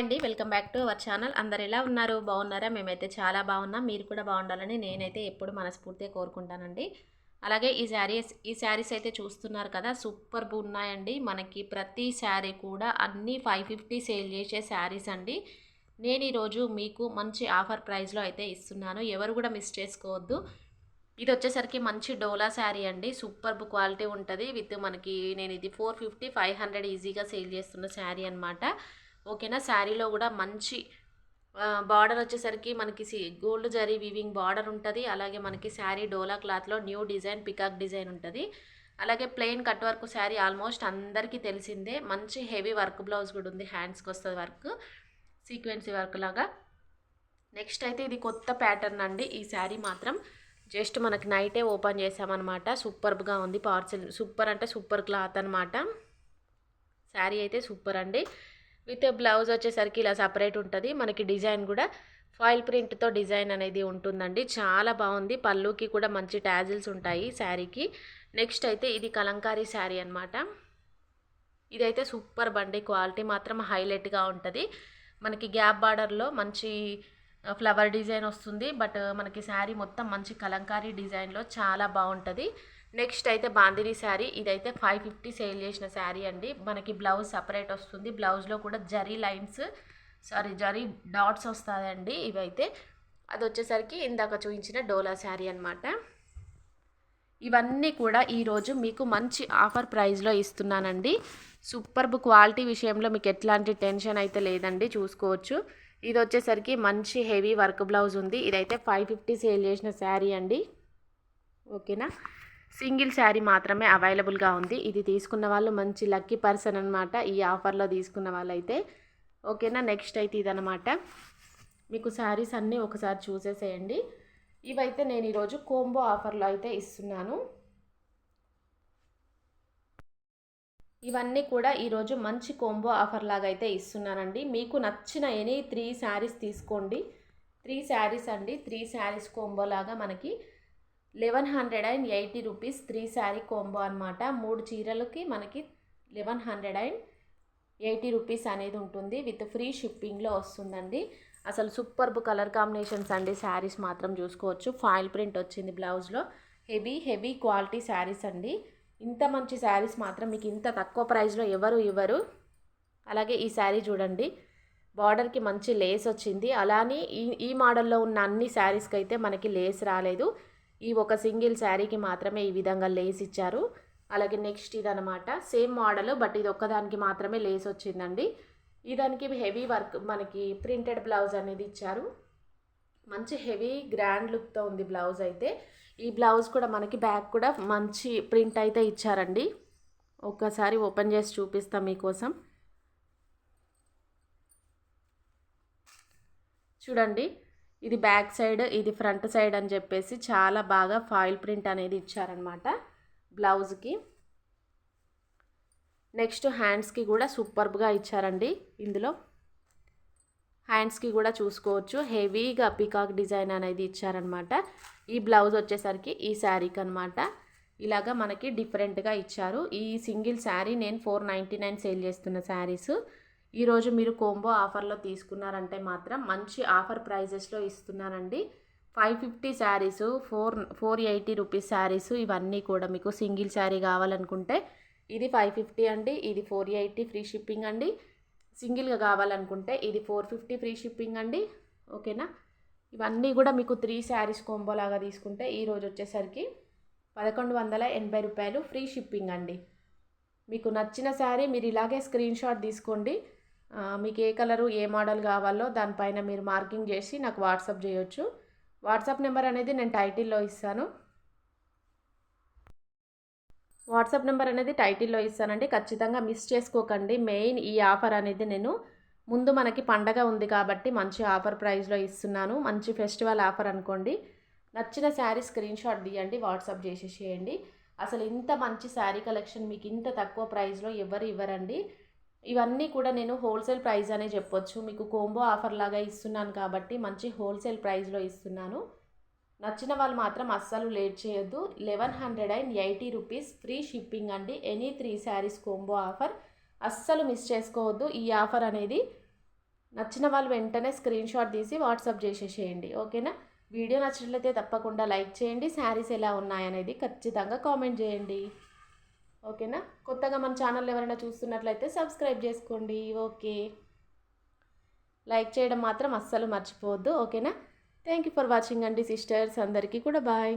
అండి welcome back to our channel. అందరు ఎలా ఉన్నారు? బాగున్నారా? మేమైతే చాలా బాగున్నాం. మీరు కూడా బాగుండాలని నేనైతే ఎప్పుడు మనస్ఫూర్తిగా కోరుకుంటానండి. అలాగే ఈ శారీస్ ఈ శారీస్ అయితే చూస్తున్నారు కదా సూపర్ ఉన్నాయండి. మనకి ప్రతి శారీ కూడా అన్నీ ఫైవ్ ఫిఫ్టీ సేల్ చేసే శారీస్ అండి. నేను ఈరోజు మీకు మంచి ఆఫర్ ప్రైస్లో అయితే ఇస్తున్నాను. ఎవరు కూడా మిస్ చేసుకోవద్దు. ఇది వచ్చేసరికి మంచి డోలా శారీ అండి. సూపర్ క్వాలిటీ ఉంటుంది. విత్ మనకి నేను ఇది ఫోర్ ఫిఫ్టీ ఫైవ్ హండ్రెడ్ ఈజీగా సేల్ చేస్తున్న శారీ అనమాట ఓకేనా? శారీలో కూడా మంచి బార్డర్ వచ్చేసరికి మనకి గోల్డ్ జరీ వివింగ్ బార్డర్ ఉంటుంది. అలాగే మనకి శారీ డోలా క్లాత్లో న్యూ డిజైన్ పికాక్ డిజైన్ ఉంటుంది. అలాగే plain cut work sari almost అందరికీ తెలిసిందే. మంచి హెవీ వర్క్ బ్లౌజ్ కూడా ఉంది. హ్యాండ్స్కి వస్తుంది వర్క్. సీక్వెన్సీ వర్క్ లాగా. నెక్స్ట్ అయితే ఇది కొత్త ప్యాటర్న్ అండి. ఈ శారీ మాత్రం జస్ట్ మనకి నైటే ఓపెన్ చేసామన్నమాట. సూపర్గా ఉంది. పార్సల్ సూపర్ అంటే సూపర్ క్లాత్ అనమాట శారీ అయితే సూపర్ అండి. విత్ బ్లౌజ్ వచ్చేసరికి ఇలా సపరేట్ ఉంటుంది. మనకి డిజైన్ కూడా ఫాయిల్ ప్రింట్తో డిజైన్ అనేది ఉంటుందండి. చాలా బాగుంది. పళ్ళుకి కూడా మంచి ట్యాజిల్స్ ఉంటాయి శారీకి. నెక్స్ట్ అయితే ఇది కలంకారీ శారీ అనమాట ఇదైతే సూపర్ బండి క్వాలిటీ మాత్రం హైలైట్గా ఉంటుంది. మనకి గ్యాప్ బార్డర్లో మంచి ఫ్లవర్ డిజైన్ వస్తుంది బట్ మనకి శారీ మొత్తం మంచి కలంకారీ డిజైన్లో చాలా బాగుంటుంది. నెక్స్ట్ అయితే బాందిని శారీ ఇదైతే ఫైవ్ ఫిఫ్టీ సేల్ చేసిన శారీ అండి. మనకి బ్లౌజ్ సపరేట్ వస్తుంది. బ్లౌజ్లో కూడా zari lines sorry zari dots వస్తాయండి ఇవైతే. అది వచ్చేసరికి ఇందాక చూపించిన డోలా శారీ అనమాట ఇవన్నీ కూడా ఈరోజు మీకు మంచి ఆఫర్ ప్రైస్లో ఇస్తున్నానండి. సూపర్బ్ క్వాలిటీ విషయంలో మీకు ఎట్లాంటి టెన్షన్ అయితే లేదండి చూసుకోవచ్చు. ఇది వచ్చేసరికి మంచి హెవీ వర్క్ బ్లౌజ్ ఉంది. ఇదైతే ఫైవ్ ఫిఫ్టీ సేల్ చేసిన శారీ అండి. ఓకేనా? సింగిల్ శారీ మాత్రమే అవైలబుల్గా ఉంది. ఇది తీసుకున్న వాళ్ళు మంచి లక్కీ పర్సన్ అనమాట ఈ ఆఫర్లో తీసుకున్న వాళ్ళైతే. ఓకేనా? నెక్స్ట్ అయితే ఇదనమాట మీకు శారీస్ అన్నీ ఒకసారి చూసేసేయండి. ఇవైతే నేను ఈరోజు కోంబో ఆఫర్లో అయితే ఇస్తున్నాను. ఇవన్నీ కూడా ఈరోజు మంచి కోంబో ఆఫర్ లాగా అయితే ఇస్తున్నానండి. మీకు నచ్చిన ఎనీ త్రీ శారీస్ తీసుకోండి. త్రీ శారీస్ అండి. త్రీ శారీస్ కోంబో లాగా మనకి eleven hundred and eighty rupees three sari combo అనమాట మూడు చీరలకి మనకి eleven hundred and eighty rupees అనేది ఉంటుంది. విత్ ఫ్రీ షిప్పింగ్లో వస్తుందండి. అసలు సూపర్బ్ కలర్ కాంబినేషన్స్ అండి శారీస్ మాత్రం చూసుకోవచ్చు. ఫాయిల్ ప్రింట్ వచ్చింది బ్లౌజ్లో హెవీ హెవీ క్వాలిటీ శారీస్ అండి. ఇంత మంచి శారీస్ మాత్రం మీకు ఇంత తక్కువ ప్రైస్లో ఎవరు ఇవ్వరు. అలాగే ఈ శారీ చూడండి. బార్డర్కి మంచి లేస్ వచ్చింది. అలానే ఈ ఈ మోడల్లో ఉన్న అన్ని శారీస్కి అయితే మనకి లేస్ రాలేదు. ఈ ఒక సింగిల్ శారీకి మాత్రమే ఈ విధంగా లేస్ ఇచ్చారు. అలాగే నెక్స్ట్ ఇదనమాట సేమ్ మోడల్ బట్ ఇది ఒక్కదానికి మాత్రమే లేస్ వచ్చిందండి. ఇదానికి హెవీ వర్క్ మనకి ప్రింటెడ్ బ్లౌజ్ అనేది ఇచ్చారు. మంచి హెవీ గ్రాండ్ లుక్తో ఉంది బ్లౌజ్ అయితే. ఈ బ్లౌజ్ కూడా మనకి బ్యాక్ కూడా మంచి ప్రింట్ అయితే ఇచ్చారండి. ఒక్కసారి ఓపెన్ చేసి చూపిస్తాం మీకోసం. చూడండి ఇది బ్యాక్ సైడ్ ఇది ఫ్రంట్ సైడ్ అని చెప్పేసి చాలా బాగా ఫాయిల్ ప్రింట్ అనేది ఇచ్చారనమాట బ్లౌజ్కి. నెక్స్ట్ హ్యాండ్స్కి కూడా సూపర్గా ఇచ్చారండి ఇందులో. హ్యాండ్స్కి కూడా చూసుకోవచ్చు. హెవీగా పికాక్ డిజైన్ అనేది ఇచ్చారనమాట. ఈ బ్లౌజ్ వచ్చేసరికి ఈ శారీకి అనమాట ఇలాగా మనకి డిఫరెంట్గా ఇచ్చారు. ఈ సింగిల్ శారీ నేను ఫోర్ నైంటీ నైన్ సేల్ చేస్తున్న శారీస్. ఈరోజు మీరు కోంబో ఆఫర్లో తీసుకున్నారంటే మాత్రం మంచి ఆఫర్ ప్రైజెస్లో ఇస్తున్నారండి five fifty saris four four eighty rupees saris ఇవన్నీ కూడా మీకు సింగిల్ శారీ కావాలనుకుంటే ఇది ఫైవ్ ఫిఫ్టీ అండి. ఇది ఫోర్ ఎయిటీ ఫ్రీ షిప్పింగ్ అండి. సింగిల్గా కావాలనుకుంటే ఇది ఫోర్ ఫిఫ్టీ ఫ్రీ షిప్పింగ్ అండి. ఓకేనా? ఇవన్నీ కూడా మీకు త్రీ శారీస్ కోంబో లాగా తీసుకుంటే ఈరోజు వచ్చేసరికి పదకొండు వందల ఎనభై రూపాయలు ఫ్రీ షిప్పింగ్ అండి. మీకు నచ్చిన శారీ మీరు ఇలాగే స్క్రీన్ షాట్ తీసుకోండి. మీకు ఏ కలరు ఏ మోడల్ కావాలో దానిపైన మీరు మార్కింగ్ చేసి నాకు వాట్సాప్ చేయొచ్చు. వాట్సాప్ నెంబర్ అనేది నేను టైటిల్లో ఇస్తాను. వాట్సాప్ నెంబర్ అనేది టైటిల్లో ఇస్తానండి. ఖచ్చితంగా మిస్ చేసుకోకండి. మెయిన్ ఈ ఆఫర్ అనేది నేను ముందు మనకి పండగ ఉంది కాబట్టి మంచి ఆఫర్ ప్రైస్లో ఇస్తున్నాను. మంచి ఫెస్టివల్ ఆఫర్ అనుకోండి. నచ్చిన శారీ స్క్రీన్ షాట్ తీయండి వాట్సాప్ చేసేసేయండి అసలు ఇంత మంచి శారీ కలెక్షన్ మీకు ఇంత తక్కువ ప్రైస్లో ఎవరు ఇవ్వరండి. ఇవన్నీ కూడా నేను హోల్సేల్ ప్రైస్ అనే చెప్పొచ్చు. మీకు కోంబో ఆఫర్ లాగా ఇస్తున్నాను కాబట్టి మంచి హోల్సేల్ ప్రైస్లో ఇస్తున్నాను. నచ్చిన వాళ్ళు మాత్రం అస్సలు లేట్ చేయొద్దు. Eleven hundred and eighty rupees free shipping అండి. Any three saris combo offer. అస్సలు మిస్ చేసుకోవద్దు. ఈ ఆఫర్ అనేది నచ్చిన వాళ్ళు వెంటనే స్క్రీన్ షాట్ తీసి వాట్సాప్ చేసేసేయండి. ఓకేనా? వీడియో నచ్చినట్లయితే తప్పకుండా లైక్ చేయండి. శారీస్ ఎలా ఉన్నాయనేది ఖచ్చితంగా కామెంట్ చేయండి. ఓకేనా? కొత్తగా మన ఛానల్ ఎవరైనా చూస్తున్నట్లయితే సబ్స్క్రైబ్ చేసుకోండి. ఓకే. లైక్ చేయడం మాత్రం అస్సలు మర్చిపోవద్దు. ఓకేనా? థ్యాంక్ యూ ఫర్ వాచింగ్ అండి సిస్టర్స్ అందరికీ కూడా బాయ్